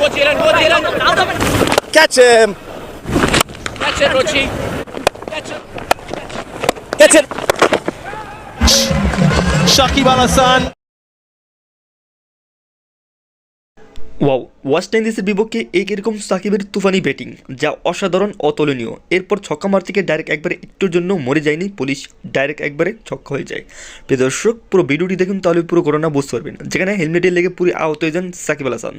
Go Jalen, go Jalen. Catch him! Catch it, Rochi. Catch it. Catch it! Shakib Al Hassan. Wow, West ইন্ডিজের বিপক্ষে এই এরকম সাকিবের তুফানি batting, যা অসাধারণ অতুলনীয়। এরপর ছক্কা মার থেকে ডাইরেক্ট একবারে একটুর জন্য মরে যায়নি পুলিশ ডাইরেক্ট একবারে ছক্কা হয়ে যায়। প্রিয় দর্শক, পুরো ভিডিওটি দেখুন, তাহলে পুরো ঘটনা বুঝতে পারবেন। যেখানে হেলমেটে লেগে পুরো আহত হয়ে যান সাকিব আল হাসান।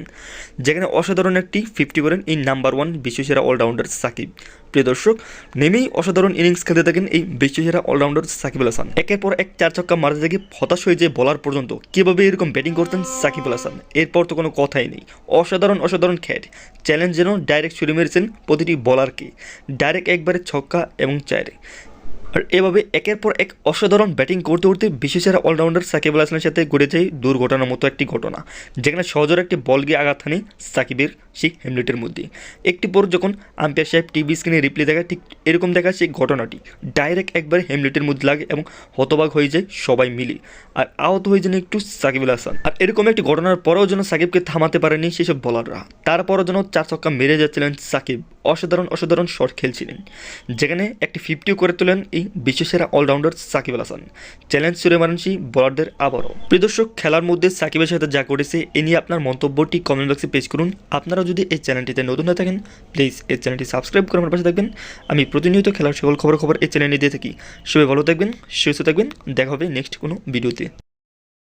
যেখানে অসাধারণ একটি ফিফটি করেন এই নাম্বার ওয়ান বিশ্বসেরা অলরাউন্ডার সাকিব। প্রিয় দর্শক, নেমেই অসাধারণ ইনিংস খেলতে থাকেন এই বিশ্বসেরা অলরাউন্ডার সাকিব আল হাসান। একের পর এক চার ছক্কা মারতে থেকে হতাশ হয়ে যায় বলার পর্যন্ত কীভাবে এরকম ব্যাটিং করতেন সাকিব আল হাসান, এরপর তো কোনো কথাই নেই। অসাধারণ অসাধারণ খ্যাট চ্যালেঞ্জ যেন ডাইরেক্ট ছুড়ে মেরেছেন প্রতিটি বলারকে ডাইরেক্ট একবারে ছক্কা এবং চারে। আর এভাবে একের পর এক অসাধারণ ব্যাটিং করতে করতে বিশেষেরা অলরাউন্ডার সাকিব আল হাসানের সাথে ঘটে যায় দুর্ঘটনার মতো একটি ঘটনা। যেখানে সহজর একটি বল গিয়ে আঘাত হানে সাকিবের সেই হেমলেটের মধ্যে। একটি পর যখন আম্পায়ার সাহেব টিভি স্ক্রিনে রিপ্লে দেখায়, ঠিক এরকম দেখা সেই ঘটনাটি। ডাইরেক্ট একবারে হেমলেটের মধ্যে লাগে এবং হতবাক হয়ে যায় সবাই মিলে। আর আহত হয়ে যেন একটু সাকিব আল হাসান। আর এরকম একটি ঘটনার পরেও যেন সাকিবকে থামাতে পারেনি সেসব বলাররা। তারপরও যেন চার ছক্কা মেরে যাচ্ছিলেন সাকিব। অসাধারণ অসাধারণ শট খেলছিলেন। যেখানে একটি ফিফটিও করে তোলেন এই বিশ্বসেরা অলরাউন্ডার সাকিব আল হাসান। চ্যালেঞ্জ ছুড়ে মারেন সেই বলারদের আবারও। প্রিয়দর্শক খেলার মধ্যে সাকিবের সাথে যা করেছে এ নিয়ে আপনার মন্তব্যটি কমেন্ট বক্সে পেশ করুন। আপনারা যদি এই চ্যানেলটিতে নতুন না থাকেন প্লিজ এই চ্যানেলটি সাবস্ক্রাইব করে আমার পাশে থাকবেন। আমি প্রতিনিয়ত খেলার সকল খবর খবর এই চ্যানেলে দিয়ে থাকি। সবাই ভালো থাকবেন, সুস্থ থাকবেন। দেখা হবে নেক্সট কোনো ভিডিওতে